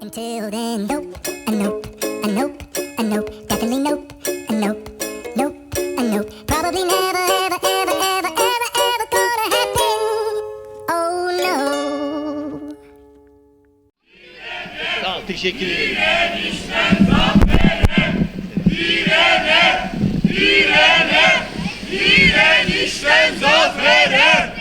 Until then, nope, a nope, a nope, a nope, definitely nope, a nope, nope, a nope. Probably never, ever, ever, ever, ever, ever gonna happen. Oh no. Tamam teşekkür ederim. Yaşasın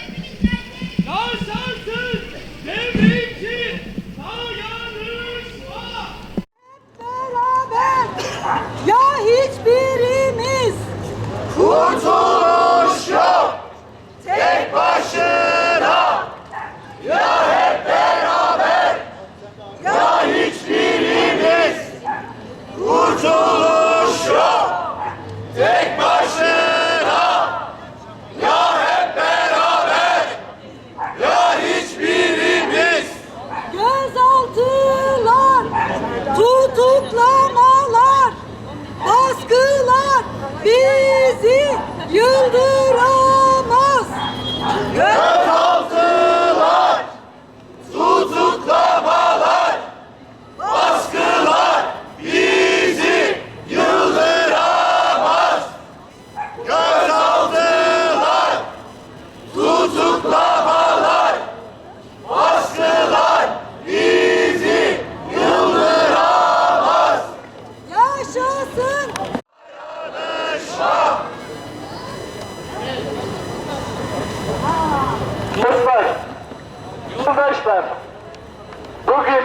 服从 bizi yıldıramaz Gözaltılar, tutuklamalar, baskılar bizi yıldıramaz. Gözaltılar, tutuklamalar, baskılar bizi yıldıramaz. yaşasın Dostlar, yoldaşlar, bugün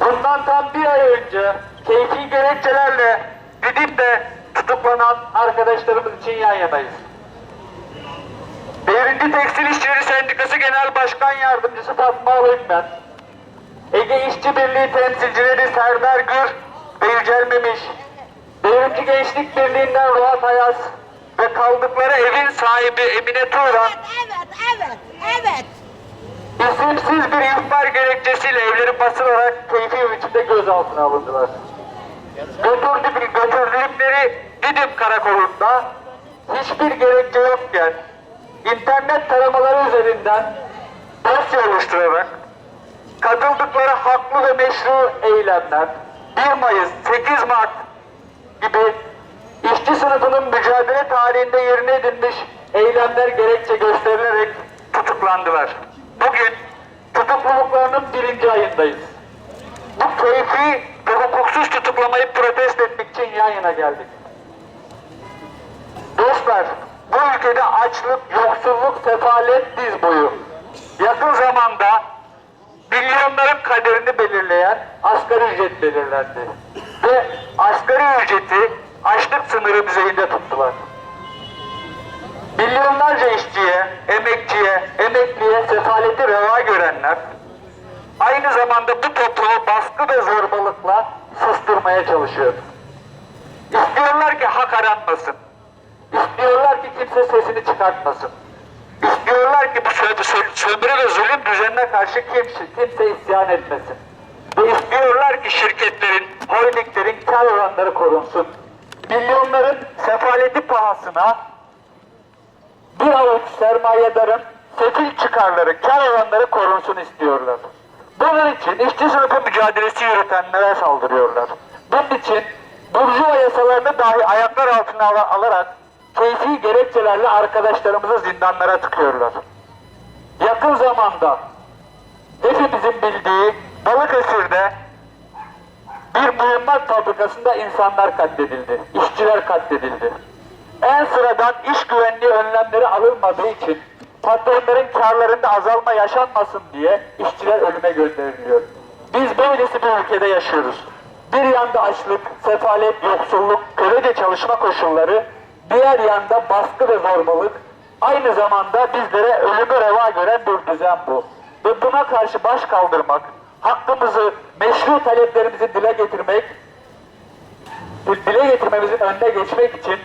bundan tam bir ay önce keyfi gerekçelerle gidip de tutuklanan arkadaşlarımız için yan yanayız. Devrimci Tekstil İşçileri Sendikası Genel Başkan Yardımcısı Fatma Alınmen, Ege İşçi Birliği temsilcileri Serdar Gür ve Yücel Memiş, Devrimci Gençlik Birliği'nden Ruat Ayaz ve kaldıkları evin sahibi Emine Turan Evet, evet, evet. isimsiz bir ihbar gerekçesiyle evleri basılarak keyfi biçimde gözaltına alındılar. Götürdük, götürdükleri Didim karakolunda hiçbir gerekçe yokken internet taramaları üzerinden dosya oluşturarak katıldıkları haklı ve meşru eylemler 1 Mayıs, 8 Mart gibi işçi sınıfının mücadele tarihinde yerine edilmiş eylemler gerekçe gösterilerek tutuklandılar. Bugün tutukluluklarının birinci ayındayız. Bu keyfi ve hukuksuz tutuklamayı protesto etmek için yan yana geldik. Dostlar, bu ülkede açlık, yoksulluk, sefalet diz boyu. Yakın zamanda milyonların kaderini belirleyen asgari ücret belirlendi. Ve asgari ücreti açlık sınırı düzeyinde tuttular. Milyonlarca işçiye, emekçiye, emekliye sefaleti reva görenler aynı zamanda bu toplumu baskı ve zorbalıkla susturmaya çalışıyor. İstiyorlar ki hak aranmasın. İstiyorlar ki kimse sesini çıkartmasın. İstiyorlar ki bu sö- sö- sömürü ve zulüm düzenine karşı kimse, kimse isyan etmesin. Ve istiyorlar ki şirketlerin, holdinglerin kar oranları korunsun. Milyonların sefaleti pahasına bir avuç sermayedarın sefil çıkarları, kar oranları korunsun istiyorlar. Bunun için işçi sınıfı mücadelesi yürütenlere saldırıyorlar. Bunun için burjuva yasalarını dahi ayaklar altına al- alarak keyfi gerekçelerle arkadaşlarımızı zindanlara tıkıyorlar. Yakın zamanda hepimizin bildiği Balıkesir'de bir mühimmat fabrikasında insanlar katledildi, işçiler katledildi. En sıradan iş güvenliği önlemleri alınmadığı için patronların karlarında azalma yaşanmasın diye işçiler ölüme gönderiliyor. Biz böylesi bir ülkede yaşıyoruz. Bir yanda açlık, sefalet, yoksulluk, kölece çalışma koşulları, diğer yanda baskı ve zorbalık, aynı zamanda bizlere ölümü reva gören bir düzen bu. Ve buna karşı baş kaldırmak, hakkımızı, meşru taleplerimizi dile getirmek, dile getirmemizin önüne geçmek için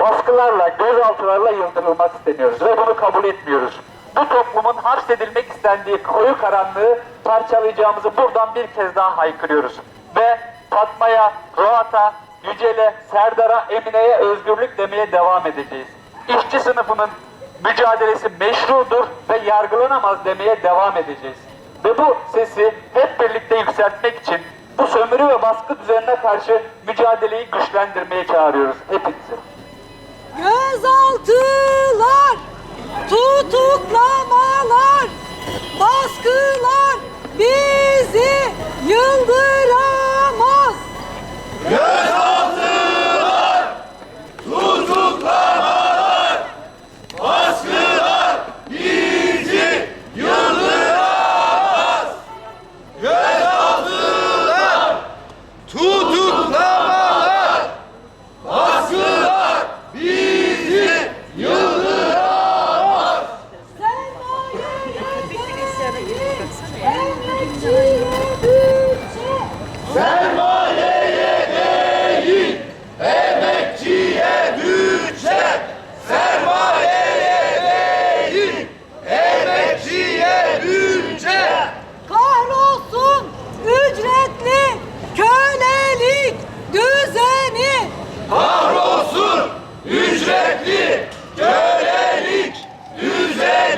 baskılarla, gözaltılarla yıldırılmak istemiyoruz ve bunu kabul etmiyoruz. Bu toplumun hapsedilmek istendiği koyu karanlığı parçalayacağımızı buradan bir kez daha haykırıyoruz. Ve Fatma'ya, Roat'a, Yücel'e, Serdar'a, Emine'ye özgürlük demeye devam edeceğiz. İşçi sınıfının mücadelesi meşrudur ve yargılanamaz demeye devam edeceğiz. Ve bu sesi hep birlikte yükseltmek için bu sömürü ve baskı düzenine karşı mücadeleyi güçlendirmeye çağırıyoruz hepinizi. Gözaltılar, tutuklamalar, baskılar bizi yıldıramaz. Gözaltılar, tutuklamalar, baskılar bizi yıldıramaz. Gözaltılar, tutuklamalar, baskılar bizi yıldıramaz. Sermayeye değil, emekçiye bütçe. Sermayeye değil, emekçiye bütçe. Kahrolsun ücretli kölelik düzeni. Kahrolsun ücretli kölelik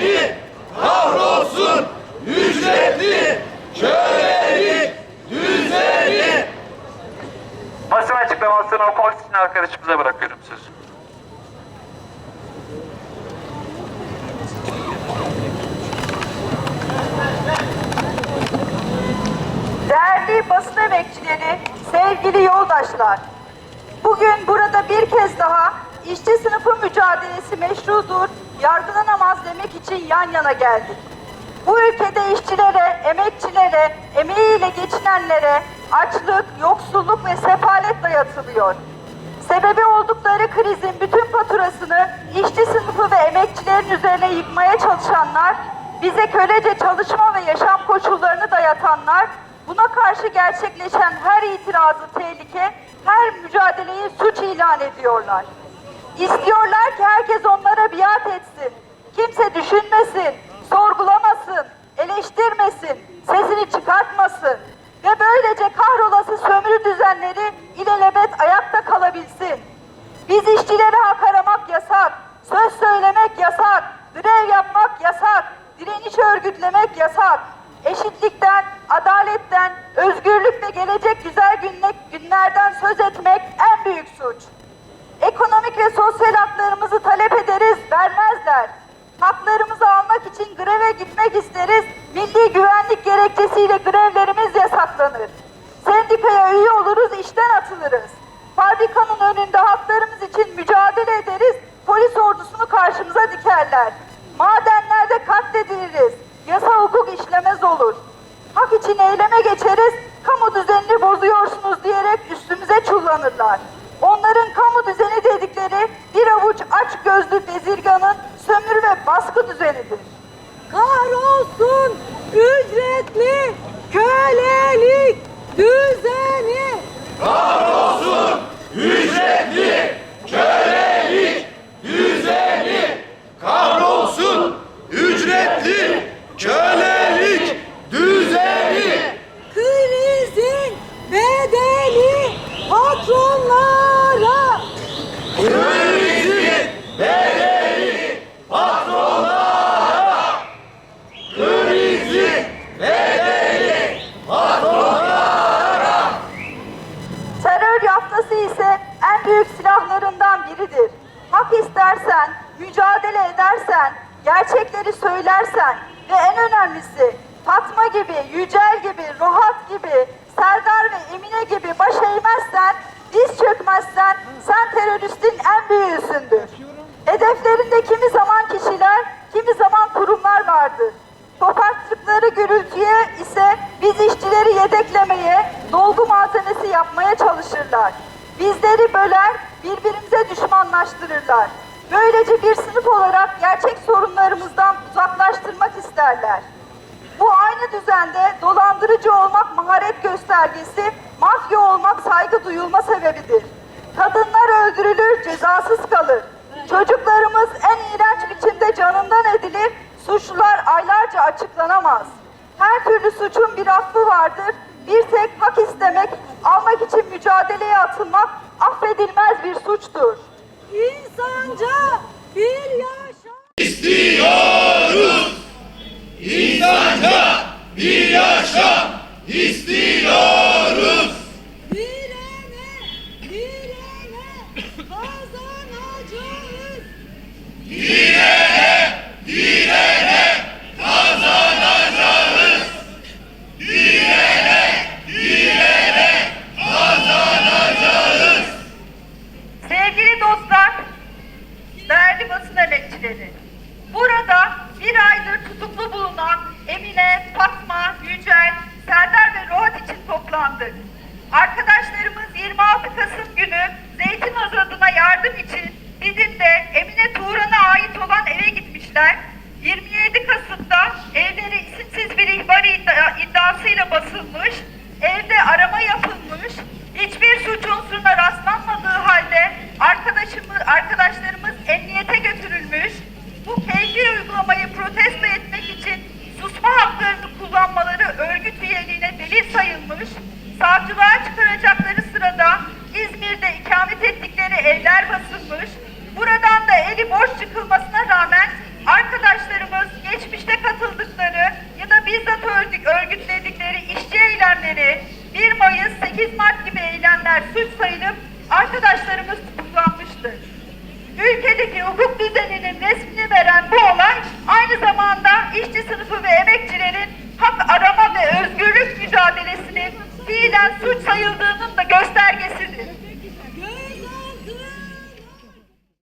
düzeni. Kahrolsun ücretli kölelik düzeni. Basın açıklamasını okumak için arkadaşımıza bırakıyorum sözü. Değerli basın emekçileri, sevgili yoldaşlar. Bugün burada bir kez daha işçi sınıfı mücadelesi meşrudur, yargılanamaz demek için yan yana geldik. Bu ülkede işçilere, emekçilere, emeğiyle geçinenlere açlık, yoksulluk ve sefalet dayatılıyor. Sebebi oldukları krizin bütün faturasını işçi sınıfı ve emekçilerin üzerine yıkmaya çalışanlar, bize kölece çalışma ve yaşam koşullarını dayatanlar, buna karşı gerçekleşen her itirazı tehlike, her mücadeleyi suç ilan ediyorlar. İstiyorlar ki herkes onlara biat etsin. Kimse düşünmesin, sorgulamasın, eleştirmesin, sesini çıkartmasın ve böylece kahrolası sömürü düzenleri ilelebet ayakta kalabilsin. Biz işçilere hak aramak yasak, söz söylemek yasak, grev yapmak yasak, direniş örgütlemek yasak. Eşitlikten, adaletten, özgürlük ve gelecek güzel günlerden söz etmek en büyük suç. Ekonomik ve sosyal haklarımızı talep ederiz, vermezler. Haklarımızı almak için greve gitmek isteriz, milli güvenlik gerekçesiyle grevlerimiz yasaklanır. Sendikaya üye oluruz, işten atılırız. Fabrikanın önünde haklarımız için mücadele ederiz, polis ordusunu karşımıza dikerler. Madenlerde katlediliriz, yasa hukuk işlemez olur. Hak için eyleme geçeriz, kamu düzenini bozuyorsunuz diyerek üstümüze çullanırlar. Onların kamu düzeni dedikleri bir avuç aç gözlü bezirganın sömürü ve baskı düzenidir. Kahrolsun ücretli kölelik düzeni. Kahrolsun ücretli kölelik düzeni. Kahrolsun ücretli kölelik düzeni. Krizin bedeli patronlara. Krizin bedeli patronlara. Krizin bedeli patronlara. Terör yaftası ise en büyük silahlarından biridir. Hak istersen, mücadele edersen, gerçekleri söylersen ve en önemlisi Fatma gibi, Yücel gibi, Rohat gibi, Serdar ve Emine gibi baş eğmezsen, diz çökmezsen sen teröristin en büyüğüsündür. Hedeflerinde kimi zaman kişiler, kimi zaman kurumlar vardır. Koparttıkları gürültüye ise biz işçileri yedeklemeye, dolgu malzemesi yapmaya çalışırlar. Bizleri böler, birbirimize düşmanlaştırırlar. Böylece bir sınıf olarak gerçek sorunlarımızdan uzaklaştırmak isterler. Bu aynı düzende dolandırıcı olmak maharet göstergesi, mafya olmak saygı duyulma sebebidir. Kadınlar öldürülür, cezasız kalır. Çocuklarımız en iğrenç biçimde canından edilir, suçlular aylarca açıklanamaz. Her türlü suçun bir affı vardır. Bir tek hak istemek, almak için mücadeleye atılmak affedilmez bir suçtur. İnsanca bir yaşam. İstiyoruz. İnsanca bir yaşam istiyoruz. Direne, direne kazanacağız. Direne, direne kazanacağız. Direne, direne kazanacağız. Sevgili dostlar, değerli basın emekçileri, burada bir aydır tutuklu bulunan Emine, Fatma, Yücel, Serdar ve Rohat için toplandık. Arkadaşlarımız 26 Kasım günü Zeytin adına yardım için Didim'de Emine Turan'a ait olan eve gitmişler. 27 Kasım'da evleri isimsiz bir ihbar iddia- iddiasıyla basılmış, evde arama yapılmış, hiçbir suç unsuruna rastlanmadığı halde arkadaşımız, arkadaşlarımız emniyete götürülmüş. eylemleri 1 Mayıs 8 Mart gibi eylemler suç sayılıp arkadaşlarımız tutuklanmıştır. Ülkedeki hukuk düzeninin resmini veren bu olay aynı zamanda işçi sınıfı ve emekçilerin hak arama ve özgürlük mücadelesinin fiilen suç sayıldığının da göstergesidir.